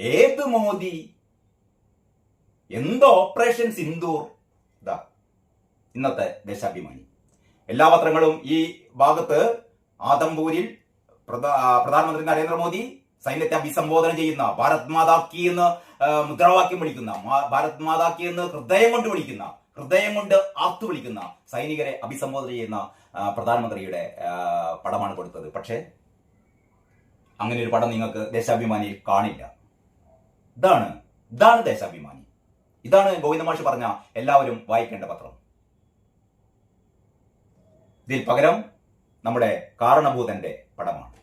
ഏത് മോദി? എന്ത് ഓപ്പറേഷൻ സിന്ദൂർ? ഇതാ ഇന്നത്തെ ദേശാഭിമാനി. എല്ലാ പത്രങ്ങളും ഈ ഭാഗത്ത് ആദംപൂരിൽ പ്രധാ- പ്രധാനമന്ത്രി നരേന്ദ്രമോദി സൈന്യത്തെ അഭിസംബോധന ചെയ്യുന്ന ഭാരത് മാതാക്കി എന്ന് മുദ്രാവാക്യം വിളിക്കുന്ന ഭാരത് മാതാക്കി എന്ന് ഹൃദയം കൊണ്ട് വിളിക്കുന്ന ഹൃദയം കൊണ്ട് ആർത്തു വിളിക്കുന്ന സൈനികരെ അഭിസംബോധന ചെയ്യുന്ന പ്രധാനമന്ത്രിയുടെ പടമാണ് കൊടുത്തത്. പക്ഷേ അങ്ങനെ ഒരു പടം നിങ്ങൾക്ക് ദേശാഭിമാനിയിൽ കാണില്ല. ഇതാണ് ഇതാണ് ദേശാഭിമാനി. ഇതാണ് ഗോവിന്ദമാഷ് പറഞ്ഞ എല്ലാവരും വായിക്കേണ്ട പത്രം. ഇതിൽ പകരം നമ്മുടെ കാരണഭൂതന്റെ പടമാണ്.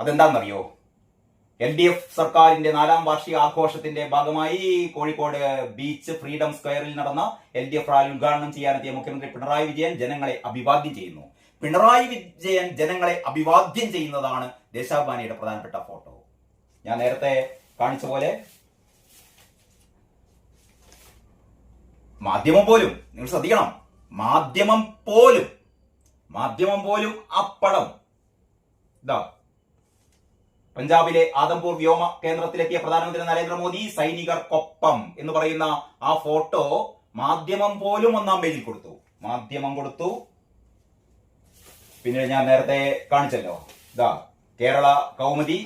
അതെന്താണെന്നറിയോ? എൽ ഡി എഫ് സർക്കാരിന്റെ നാലാം വാർഷിക ആഘോഷത്തിന്റെ ഭാഗമായി കോഴിക്കോട് ബീച്ച് ഫ്രീഡം സ്ക്വയറിൽ നടന്ന എൽ ഡി എഫ് റാലി ഉദ്ഘാടനം ചെയ്യാനെത്തിയ മുഖ്യമന്ത്രി പിണറായി വിജയൻ ജനങ്ങളെ അഭിവാദ്യം ചെയ്യുന്നു. പിണറായി വിജയൻ ജനങ്ങളെ അഭിവാദ്യം ചെയ്യുന്നതാണ് ദേശാഭിമാനിയുടെ പ്രധാനപ്പെട്ട ഫോട്ടോ. ഞാൻ നേരത്തെ കാണിച്ച പോലെ മാധ്യമം പോലും നിങ്ങൾ ശ്രദ്ധിക്കണം. മാധ്യമം പോലും മാധ്യമം പോലും ആ പടം ഇതാ പഞ്ചാബിലെ ആദംപൂർ വ്യോമ കേന്ദ്രത്തിലെത്തിയ പ്രധാനമന്ത്രി നരേന്ദ്രമോദി സൈനികർക്കൊപ്പം എന്ന് പറയുന്ന ആ ഫോട്ടോ മാധ്യമം പോലും ഒന്നാം പേജിൽ കൊടുത്തു. മാധ്യമം കൊടുത്തു. പിന്നെ ഞാൻ നേരത്തെ കാണിച്ചല്ലോ. ഇതാ കേരള കൗമുദി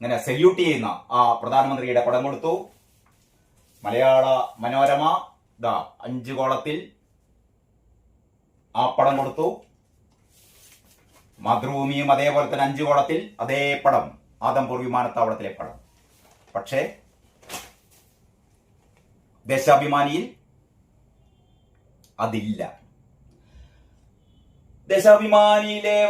ഇങ്ങനെ സല്യൂട്ട് ചെയ്യുന്ന ആ പ്രധാനമന്ത്രിയുടെ പടം കൊടുത്തു. മലയാള മനോരമ ദാ അഞ്ചു കോളത്തിൽ ആ പടം കൊടുത്തു. മാതൃഭൂമിയും അതേപോലെ തന്നെ അഞ്ചു കോളത്തിൽ അതേ പടം ആദംപൂർ വിമാനത്താവളത്തിലെ പടം. പക്ഷേ ദേശാഭിമാനിയിൽ അതില്ല. ദേശാഭിമാനിയിലെ